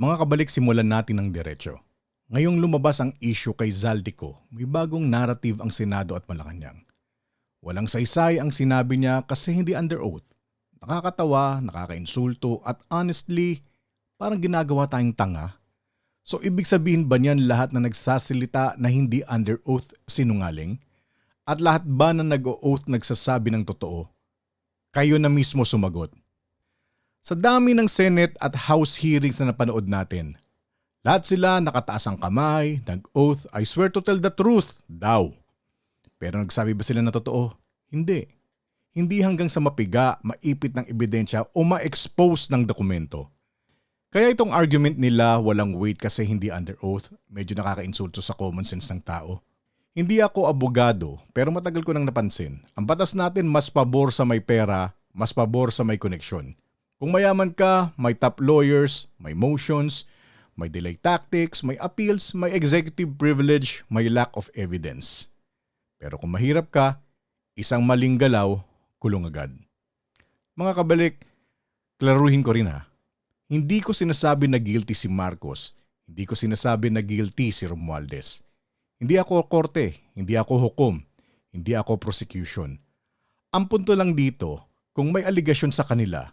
Mga kabalik simulan natin ng diretsyo. Ngayong lumabas ang issue kay Zaldico, may bagong narrative ang Senado at Malacanang. Walang saysay ang sinabi niya kasi hindi under oath. Nakakatawa, nakakainsulto at honestly, parang ginagawa tayong tanga. So ibig sabihin ba niyan lahat na nagsasalita na hindi under oath sinungaling? At lahat ba na nag-oath nagsasabi ng totoo? Kayo na mismo sumagot. Sa dami ng Senate at House hearings na napanood natin, lahat sila nakataas ang kamay, nag-oath, I swear to tell the truth, daw. Pero nagsabi ba sila na totoo? Hindi. Hindi hanggang sa mapiga, maipit ng ebidensya o ma-expose ng dokumento. Kaya itong argument nila walang weight kasi hindi under oath, medyo nakakainsulto sa common sense ng tao. Hindi ako abogado, pero matagal ko nang napansin. Ang batas natin mas pabor sa may pera, mas pabor sa may koneksyon. Kung mayaman ka, may top lawyers, may motions, may delay tactics, may appeals, may executive privilege, may lack of evidence. Pero kung mahirap ka, isang maling galaw, kulong agad. Mga kabalik, klaruhin ko rin ha. Hindi ko sinasabi na guilty si Marcos. Hindi ko sinasabi na guilty si Romualdez. Hindi ako korte, hindi ako hukom, hindi ako prosecution. Ang punto lang dito, kung may aligasyon sa kanila,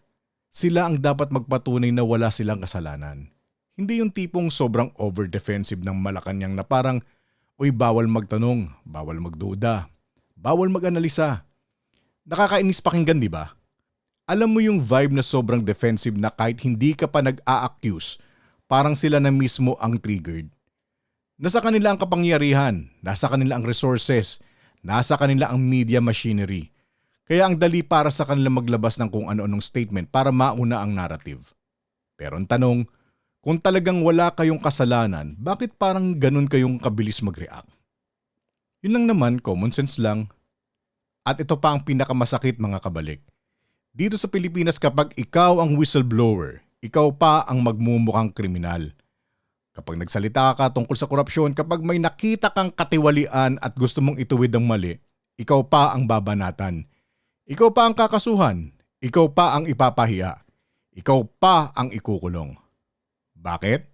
sila ang dapat magpatunay na wala silang kasalanan. Hindi yung tipong sobrang over-defensive ng Malacanang na parang, uy bawal magtanong, bawal magduda, bawal mag-analisa. Nakakainis pakinggan di ba? Alam mo yung vibe na sobrang defensive na kahit hindi ka pa nag-a-accuse, parang sila na mismo ang triggered. Nasa kanila ang kapangyarihan, nasa kanila ang resources, nasa kanila ang media machinery. Kaya ang dali para sa kanila maglabas ng kung ano-anong statement para mauna ang narrative. Pero ang tanong, kung talagang wala kayong kasalanan, bakit parang ganun kayong kabilis mag-react? Yun lang naman, common sense lang. At ito pa ang pinakamasakit mga kabalik. Dito sa Pilipinas kapag ikaw ang whistleblower, ikaw pa ang magmumukhang kriminal. Kapag nagsalita ka tungkol sa korupsyon, kapag may nakita kang katiwalian at gusto mong ituwid ang mali, ikaw pa ang babanatan. Ikaw pa ang kakasuhan. Ikaw pa ang ipapahiya. Ikaw pa ang ikukulong. Bakit?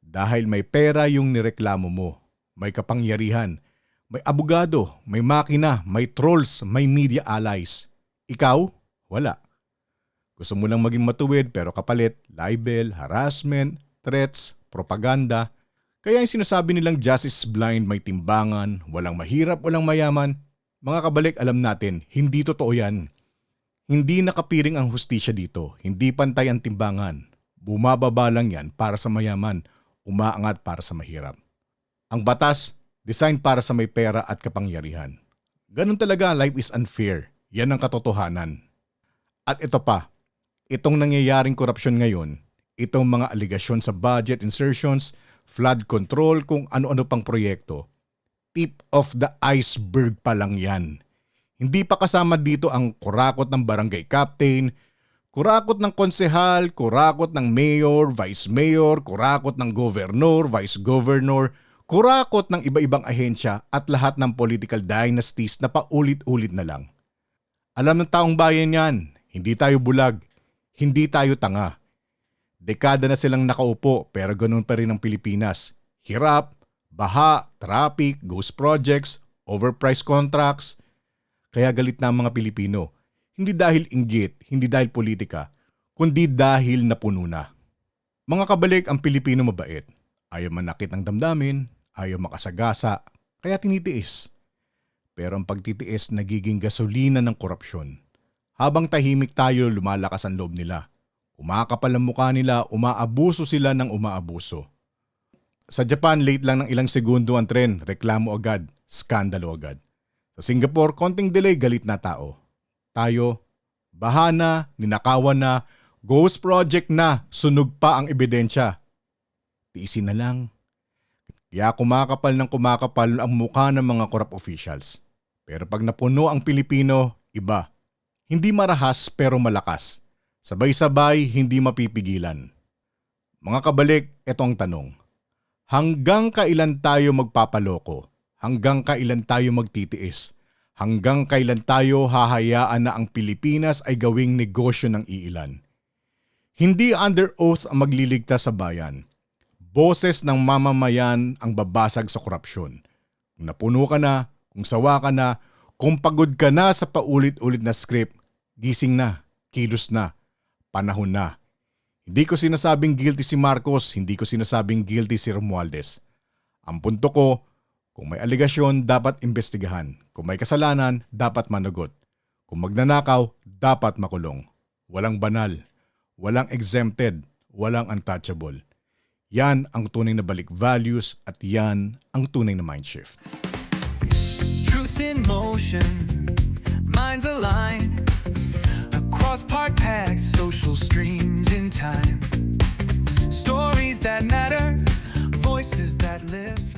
Dahil may pera yung nireklamo mo. May kapangyarihan. May abogado, may makina, may trolls, may media allies. Ikaw, wala. Gusto mo lang maging matuwid pero kapalit, libel, harassment, threats, propaganda. Kaya yung sinasabi nilang justice blind, may timbangan, walang mahirap, walang mayaman. Mga kabalik, alam natin, hindi totoo yan. Hindi nakapiring ang hustisya dito, hindi pantay ang timbangan. Bumababa lang yan para sa mayaman, umaangat para sa mahirap. Ang batas, design para sa may pera at kapangyarihan. Ganun talaga, life is unfair. Yan ang katotohanan. At ito pa, itong nangyayaring korupsyon ngayon, itong mga aligasyon sa budget insertions, flood control, kung ano-ano pang proyekto, tip of the iceberg pa lang yan. Hindi pa kasama dito ang kurakot ng barangay captain, kurakot ng konsehal, kurakot ng mayor, vice mayor, kurakot ng governor, vice governor, kurakot ng iba-ibang ahensya at lahat ng political dynasties na paulit-ulit na lang. Alam ng taong bayan yan, hindi tayo bulag, hindi tayo tanga. Dekada na silang nakaupo pero ganun pa rin ang Pilipinas. Hirap, baha, traffic, ghost projects, overpriced contracts. Kaya galit na ang mga Pilipino. Hindi dahil inggit, hindi dahil politika, kundi dahil napuno na. Mga kabalik ang Pilipino mabait. Ayaw manakit ng damdamin, ayaw makasagasa, kaya tinitiis. Pero ang pagtitiis nagiging gasolina ng korupsyon. Habang tahimik tayo, lumalakas ang loob nila. Kumakapal ang mukha nila, umaabuso sila ng umaabuso. Sa Japan, late lang ng ilang segundo ang tren, reklamo agad, skandalo agad. Sa Singapore, konting delay, galit na tao. Tayo, bahana, ninakawan na, ghost project na, sunog pa ang ebidensya. Tiisin na lang. Kaya kumakapal ng kumakapal ang mukha ng mga corrupt officials. Pero pag napuno ang Pilipino, iba. Hindi marahas pero malakas. Sabay-sabay, hindi mapipigilan. Mga kabalik, ito ang tanong. Hanggang kailan tayo magpapaloko? Hanggang kailan tayo magtitiis? Hanggang kailan tayo hahayaan na ang Pilipinas ay gawing negosyo ng iilan? Hindi under oath ang magliligtas sa bayan. Boses ng mamamayan ang babasag sa korupsyon. Kung napuno ka na, kung sawa ka na, kung pagod ka na sa paulit-ulit na script, gising na, kilos na, panahon na. Hindi ko sinasabing guilty si Marcos, hindi ko sinasabing guilty si Romualdez. Ang punto ko, kung may aligasyon, dapat imbestigahan. Kung may kasalanan, dapat managot. Kung magnanakaw, dapat makulong. Walang banal, walang exempted, walang untouchable. Yan ang tunay na balik values at yan ang tunay na mind shift. Truth in motion, minds align across park social streams in time. Stories that matter, voices that lift.